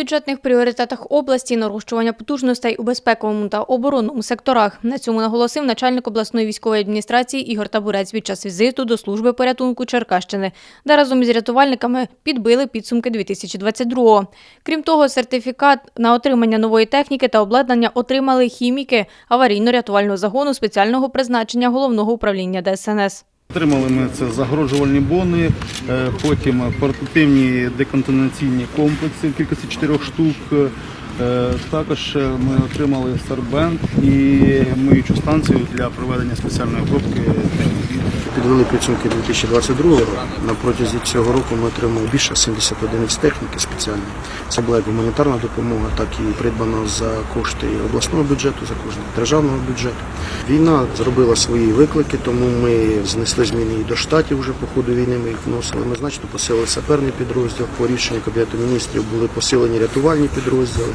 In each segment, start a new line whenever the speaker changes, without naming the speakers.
бюджетних пріоритетах області нарощування потужностей у безпековому та оборонному секторах. На цьому наголосив начальник обласної військової адміністрації Ігор Табурець під час візиту до служби порятунку Черкащини, де разом із рятувальниками підбили підсумки 2022-го. Крім того, сертифікат на отримання нової техніки та обладнання отримали хіміки аварійно-рятувального загону спеціального призначення головного управління ДСНС.
Отримали ми це загрожувальні бони, е, потім портативні деконтинаційні комплекси в кількості чотирьох штук. Е, Також ми отримали сорбент і миючу станцію для проведення спеціальної обробки.
Підвели підсумки 2022 року. На протязі цього року ми отримали більше 70 одиниць техніки спеціальної. Це була як гуманітарна допомога, так і придбана за кошти обласного бюджету, за кошти державного бюджету. Війна зробила свої виклики, тому ми знесли зміни і до штатів вже по ходу війни. Ми їх вносили. Ми значно посилили саперний підрозділ. По рішенню Кабінету міністрів були посилені рятувальні підрозділи.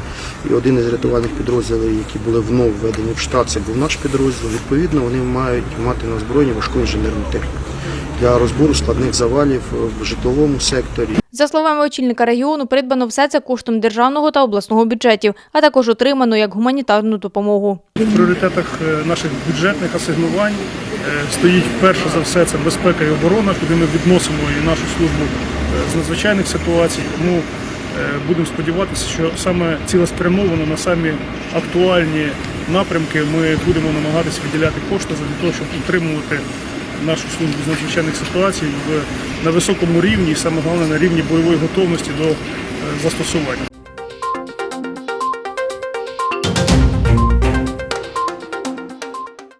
І один із рятувальних підрозділів, які були внов введені в штат, це був наш підрозділ. Відповідно, вони мають мати на озброєнні важку інженерну техніку для розбору складних завалів в житловому секторі.
За словами очільника регіону, придбано все це коштом державного та обласного бюджетів, а також отримано як гуманітарну допомогу.
В пріоритетах е, наших бюджетних асигнувань е, стоїть перше за все це безпека і оборона, куди ми відносимо і нашу службу е, з надзвичайних ситуацій. Тому е, будемо сподіватися, що саме цілеспрямовано на самі актуальні напрямки ми будемо намагатися виділяти кошти для того, щоб утримувати нашу службу з надзвичайних ситуацій на високому рівні і саме головне на рівні бойової готовності до е, застосування.